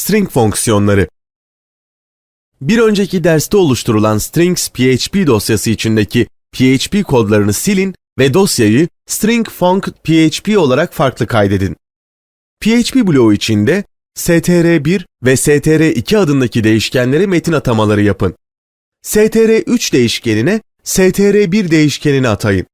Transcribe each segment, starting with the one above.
String fonksiyonları Bir önceki derste oluşturulan strings PHP dosyası içindeki PHP kodlarını silin ve dosyayı string func PHP olarak farklı kaydedin. PHP bloğu içinde str1 ve str2 adındaki değişkenlere metin atamaları yapın. str3 değişkenine str1 değişkenini atayın.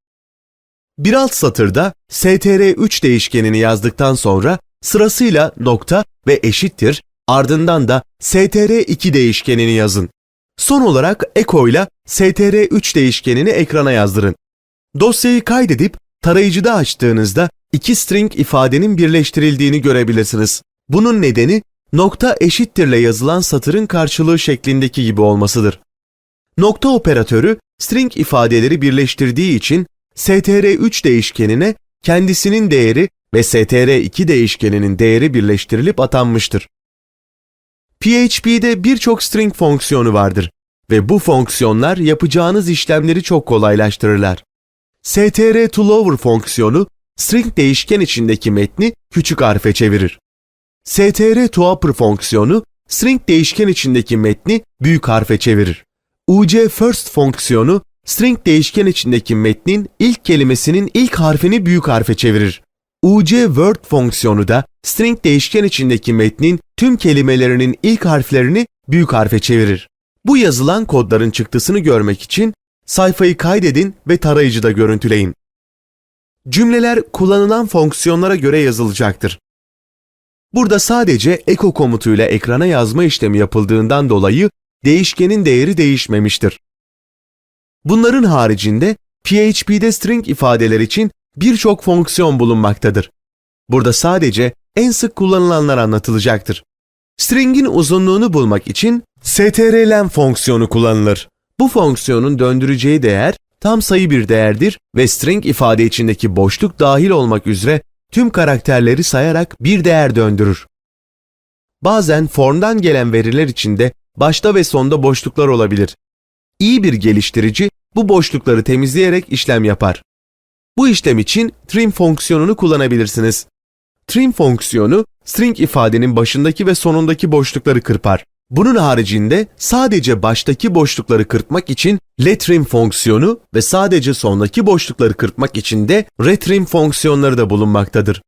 Bir alt satırda str3 değişkenini yazdıktan sonra sırasıyla nokta ve eşittir ardından da str2 değişkenini yazın. Son olarak eko ile str3 değişkenini ekrana yazdırın. Dosyayı kaydedip tarayıcıda açtığınızda iki string ifadenin birleştirildiğini görebilirsiniz. Bunun nedeni nokta eşittirle yazılan satırın karşılığı şeklindeki gibi olmasıdır. Nokta operatörü string ifadeleri birleştirdiği için str3 değişkenine kendisinin değeri ve str2 değişkeninin değeri birleştirilip atanmıştır. PHP'de birçok string fonksiyonu vardır ve bu fonksiyonlar yapacağınız işlemleri çok kolaylaştırırlar. str to lower fonksiyonu string değişken içindeki metni küçük harfe çevirir. str to upper fonksiyonu string değişken içindeki metni büyük harfe çevirir. uc first fonksiyonu string değişken içindeki metnin ilk kelimesinin ilk harfini büyük harfe çevirir. Uc word fonksiyonu da string değişken içindeki metnin tüm kelimelerinin ilk harflerini büyük harfe çevirir. Bu yazılan kodların çıktısını görmek için sayfayı kaydedin ve tarayıcıda görüntüleyin. Cümleler kullanılan fonksiyonlara göre yazılacaktır. Burada sadece echo komutuyla ekrana yazma işlemi yapıldığından dolayı değişkenin değeri değişmemiştir. Bunların haricinde PHP'de string ifadeler için birçok fonksiyon bulunmaktadır. Burada sadece en sık kullanılanlar anlatılacaktır. String'in uzunluğunu bulmak için strlen fonksiyonu kullanılır. Bu fonksiyonun döndüreceği değer tam sayı bir değerdir ve string ifade içindeki boşluk dahil olmak üzere tüm karakterleri sayarak bir değer döndürür. Bazen formdan gelen veriler içinde başta ve sonda boşluklar olabilir. İyi bir geliştirici bu boşlukları temizleyerek işlem yapar. Bu işlem için trim fonksiyonunu kullanabilirsiniz. Trim fonksiyonu string ifadenin başındaki ve sonundaki boşlukları kırpar. Bunun haricinde sadece baştaki boşlukları kırpmak için letrim fonksiyonu ve sadece sondaki boşlukları kırpmak için de retrim fonksiyonları da bulunmaktadır.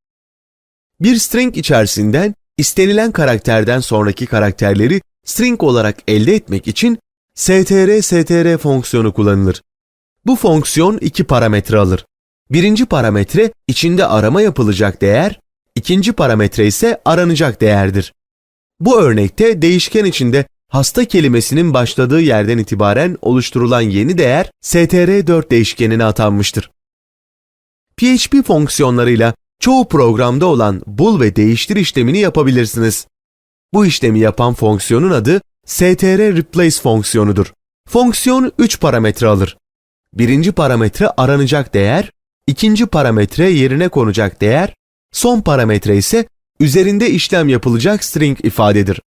Bir string içerisinden istenilen karakterden sonraki karakterleri string olarak elde etmek için str str fonksiyonu kullanılır. Bu fonksiyon iki parametre alır. Birinci parametre içinde arama yapılacak değer, ikinci parametre ise aranacak değerdir. Bu örnekte değişken içinde hasta kelimesinin başladığı yerden itibaren oluşturulan yeni değer str4 değişkenine atanmıştır. PHP fonksiyonlarıyla çoğu programda olan bul ve değiştir işlemini yapabilirsiniz. Bu işlemi yapan fonksiyonun adı str replace fonksiyonudur. Fonksiyon 3 parametre alır. Birinci parametre aranacak değer, ikinci parametre yerine konacak değer, son parametre ise üzerinde işlem yapılacak string ifadedir.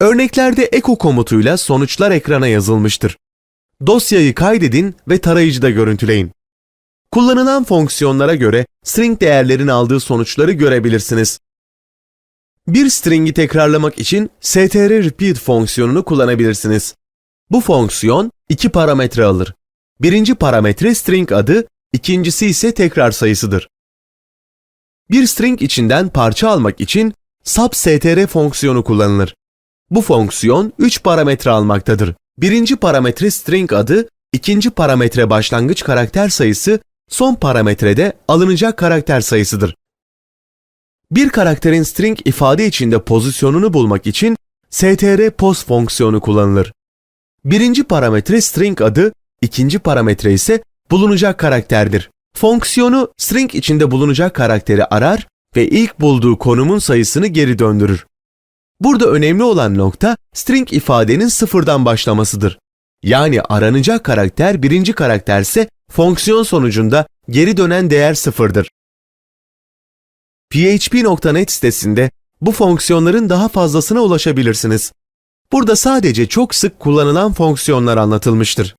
Örneklerde echo komutuyla sonuçlar ekrana yazılmıştır. Dosyayı kaydedin ve tarayıcıda görüntüleyin. Kullanılan fonksiyonlara göre string değerlerin aldığı sonuçları görebilirsiniz. Bir string'i tekrarlamak için str repeat fonksiyonunu kullanabilirsiniz. Bu fonksiyon iki parametre alır. Birinci parametre string adı, ikincisi ise tekrar sayısıdır. Bir string içinden parça almak için substr fonksiyonu kullanılır. Bu fonksiyon 3 parametre almaktadır. Birinci parametre string adı, ikinci parametre başlangıç karakter sayısı, son parametrede alınacak karakter sayısıdır. Bir karakterin string ifade içinde pozisyonunu bulmak için str pos fonksiyonu kullanılır. Birinci parametre string adı, ikinci parametre ise bulunacak karakterdir. Fonksiyonu string içinde bulunacak karakteri arar ve ilk bulduğu konumun sayısını geri döndürür. Burada önemli olan nokta string ifadenin sıfırdan başlamasıdır. Yani aranacak karakter birinci karakterse fonksiyon sonucunda geri dönen değer sıfırdır. PHP.net sitesinde bu fonksiyonların daha fazlasına ulaşabilirsiniz. Burada sadece çok sık kullanılan fonksiyonlar anlatılmıştır.